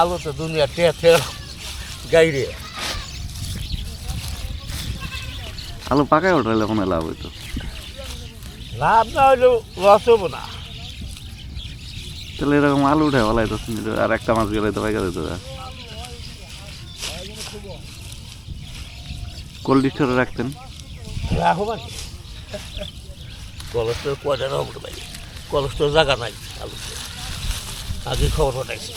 আলু তো দুনিয়া টেয়া গাইরে। আলু পাকায় ওঠাইলে কোনো লাভ হইতো? লাভ না হইলেও লস হব না। তাহলে এরকম আলু উঠে বলাই তো আর একটা মাছ গেলে তো পাইকা দিত কোল্ড স্টোরে রাখতেন? রাখো মানে। কলেস্টোর কয়টা রকম ভাই? কলেস্টোর জায়গা নাই আলুতে। আগে খবর পাঠাইছি।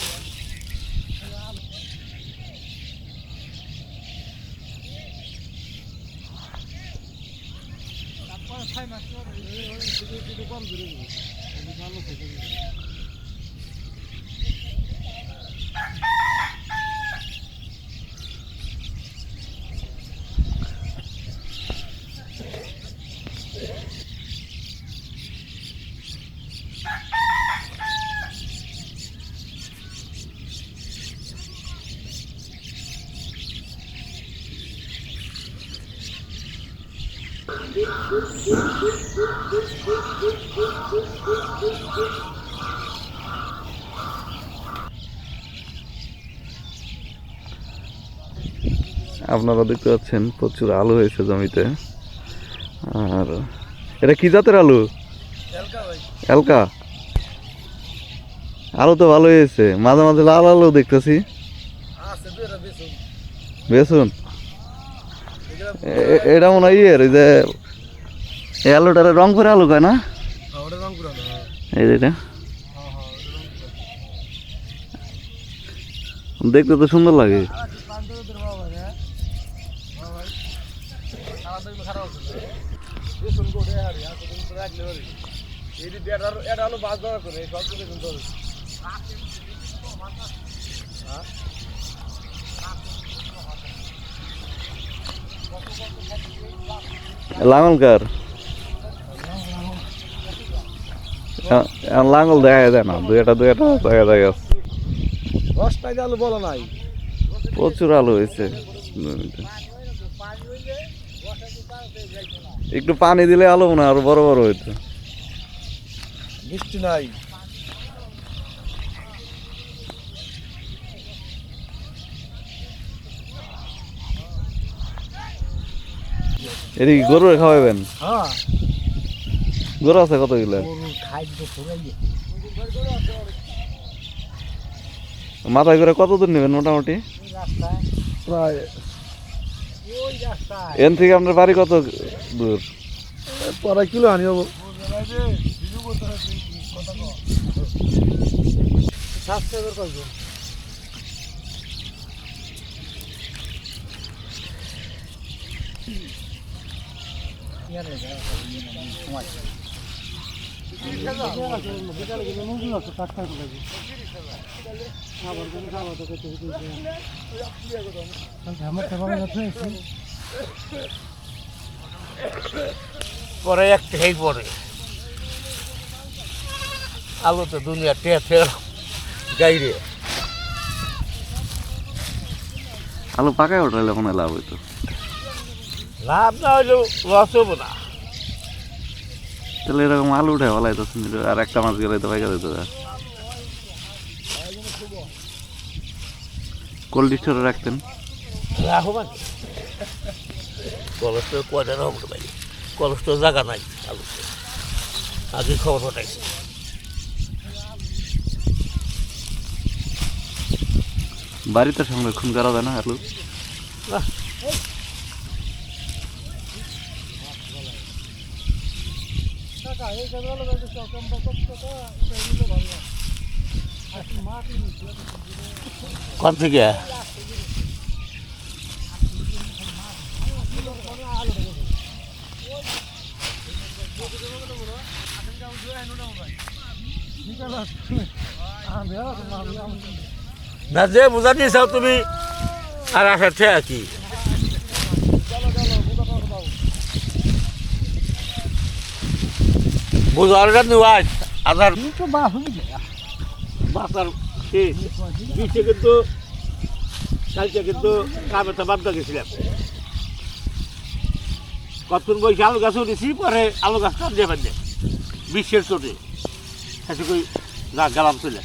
ছয় মাস ভালো থেকে আপনারা দেখতে পাচ্ছেন প্রচুর আলু হয়েছে জমিতে। আর এটা কি জাতের আলু? এলকা আলু তো ভালো হয়েছে। মাঝে মাঝে লাল আলু দেখতেছি। বেসুন এটা মনে হয় ইয়ের যে এই আলুটারে রং করে আলু কয় না? এই যে এটা। দেখতে তো সুন্দর লাগে। লাঙল লাঙল দেখা যায় না। দুই একটা দুই একটা দেখা যায়। দশটায় আলু বলো নাই। প্রচুর আলু হয়েছে। একটু পানি দিলে আলু হয় আরও বড় বড় হইতো। বৃষ্টি নাই। এদিকে গরু খাওয়াবেন? হ্যাঁ। গরু আছে কত কিলো গরুর খাদ্য ফুরাই মাথায় করে কত দূর নেবেন মোটামুটি? প্রায় এন থেকে আপনার বাড়ি কত দূর? পরে কিলো আনি হব। সাবস্ক্রাইবার পরে একটাই পরে। আলু তো দুনিয়া টেয়া টেয়া গাইরে আলু পাকায় ওঠাইলে কোনো লাভ হইতো। লাভ না হইলেও লস হব না। তাহলে এরকম আলু উঠে বলাই তো আর একটা মাছ গেলে তো পাইকা দিত কোল্ড স্টোরে রাখতেন। রাখো মানে কলেস্টোর কয়টা রকম ভাই। কলেস্টোর জায়গা নাই আলুতে আগে খবর পাঠাইছি। বাড়িতে সংরক্ষণ করা যায় না আলু? কোন থেকে? না যে বোঝা দিয়েছাও তুমি আর আসার থেকে কি? বোঝার আজ আধার বাসার দিচ্ছে কিন্তু কালকে কিন্তু কামে তো বাদ গেছিলাম। কতক্ষণ বয়সে আলু গাছ উঠেছি পরে আলু গাছ দিয়ে বান্ধে বিশ্বের চোটে সেটুকুই গেলাম চলে।